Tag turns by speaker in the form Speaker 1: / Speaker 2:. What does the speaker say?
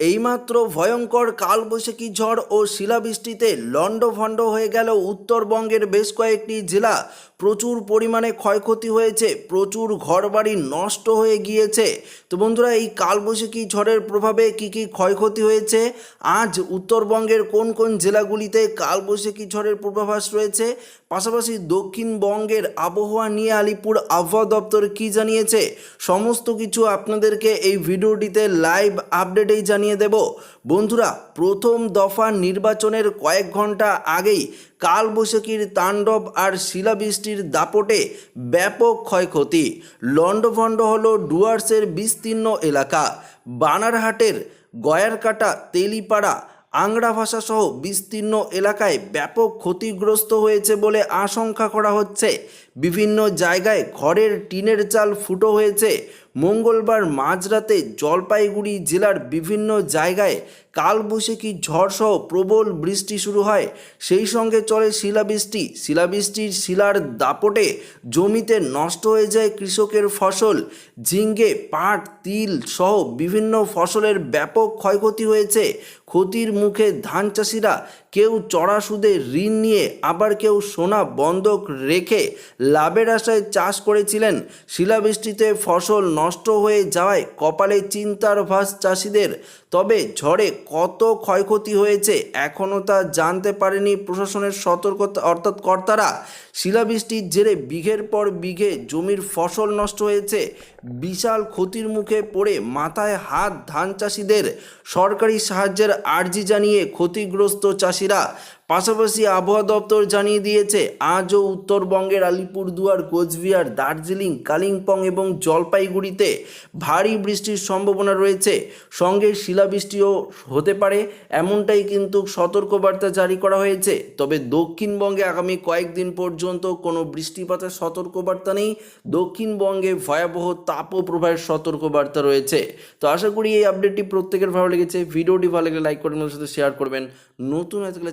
Speaker 1: এইমাত্র ভয়ঙ্কর কালবৈশাখী ঝড় ও শিলাবৃষ্টিতে লণ্ডভণ্ড হয়ে গেল উত্তরবঙ্গের বেশ কয়েকটি জেলা। প্রচুর পরিমাণে ক্ষয়ক্ষতি হয়েছে, প্রচুর ঘরবাড়ি নষ্ট হয়ে গিয়েছে। তো বন্ধুরা, এই কালবৈশাখী ঝড়ের প্রভাবে কি কি ক্ষয়ক্ষতি হয়েছে? আজ উত্তরবঙ্গের কোন কোন জেলাগুলিতে কালবৈশাখী ঝড়ের পূর্বাভাস রয়েছে? পাশাপাশি দক্ষিণবঙ্গের আবহাওয়া নিয়ে আলিপুর আবহাওয়া দপ্তর কি জানিয়েছে? সমস্ত কিছু আপনাদেরকে এই ভিডিওটিতে লাইভ আপডেটেই জানিয়ে দেব। বন্ধুরা, প্রথম দফা নির্বাচনের কয়েক ঘণ্টা আগেই কালবৈশাখীর তাণ্ডব আর শিলাবৃষ্টির দাপটে ব্যাপক ক্ষয়ক্ষতি। লণ্ডভণ্ড হল ডুয়ার্সের বিস্তীর্ণ এলাকা। বানারহাটের গয়ারকাটা, তেলিপাড়া আংড়া ভাষা সহ বিস্তীর্ণ এলাকায় ব্যাপক ক্ষতিগ্রস্ত হয়েছে বলে আশঙ্কা করা হচ্ছে। বিভিন্ন জায়গায় ঘরের টিনের চাল ফুটো হয়েছে। মঙ্গলবার মাঝরাতে জলপাইগুড়ি জেলার বিভিন্ন জায়গায় কালবৈশাখী ঝড়সহ প্রবল বৃষ্টি শুরু হয়। সেই সঙ্গে চলে শিলাবৃষ্টি। শিলাবৃষ্টির শিলার দাপটে জমিতে নষ্ট হয়ে যায় কৃষকের ফসল। ঝিঙ্গে, পাট, তিল সহ বিভিন্ন ফসলের ব্যাপক ক্ষয়ক্ষতি হয়েছে। ক্ষতির মুখে ধান চাষিরা কেউ চড়া সুদে ঋণ নিয়ে আবার কেউ সোনা বন্ধক রেখে লাভের আশায় চাষ করেছিলেন। শিলাবৃষ্টিতে ফসল নষ্ট হয়ে যাওয়ায় কপালে চিন্তার ভাস চাষিদের। তবে ঝড়ে কত ক্ষয়ক্ষতি হয়েছে এখনও তা জানতে পারেনি প্রশাসনের সতর্কতা অর্থাৎ কর্তারা। শিলাবৃষ্টির জেরে বিঘের পর বিঘে জমির ফসল নষ্ট হয়েছে। বিশাল ক্ষতির মুখে পড়ে মাথায় হাত ধান চাষিদের। সরকারি সাহায্যের আর্জি জানিয়ে ক্ষতিগ্রস্ত চাষিরা পাশাপাশি আবহাওয়া দপ্তর জানিয়ে দিয়েছে, আজও উত্তরবঙ্গের আলিপুরদুয়ার, কোচবিহার, দার্জিলিং, কালিম্পং এবং জলপাইগুড়িতে ভারী বৃষ্টির সম্ভাবনা রয়েছে। সঙ্গে শিলাবৃষ্টিও হতে পারে, এমনটাই কিন্তু সতর্কবার্তা জারি করা হয়েছে। তবে দক্ষিণবঙ্গে আগামী কয়েকদিন পর্যন্ত কোনো বৃষ্টিপাতের সতর্কবার্তা নেই। দক্ষিণবঙ্গে ভয়াবহ তাপপ্রবাহের সতর্কবার্তা রয়েছে। তো আশা করি এই আপডেটটি প্রত্যেকের ভালো লেগেছে। ভিডিওটি ভালো লাগলে লাইক করবেন সাথে শেয়ার করবেন। নতুন হয়ে থাকলে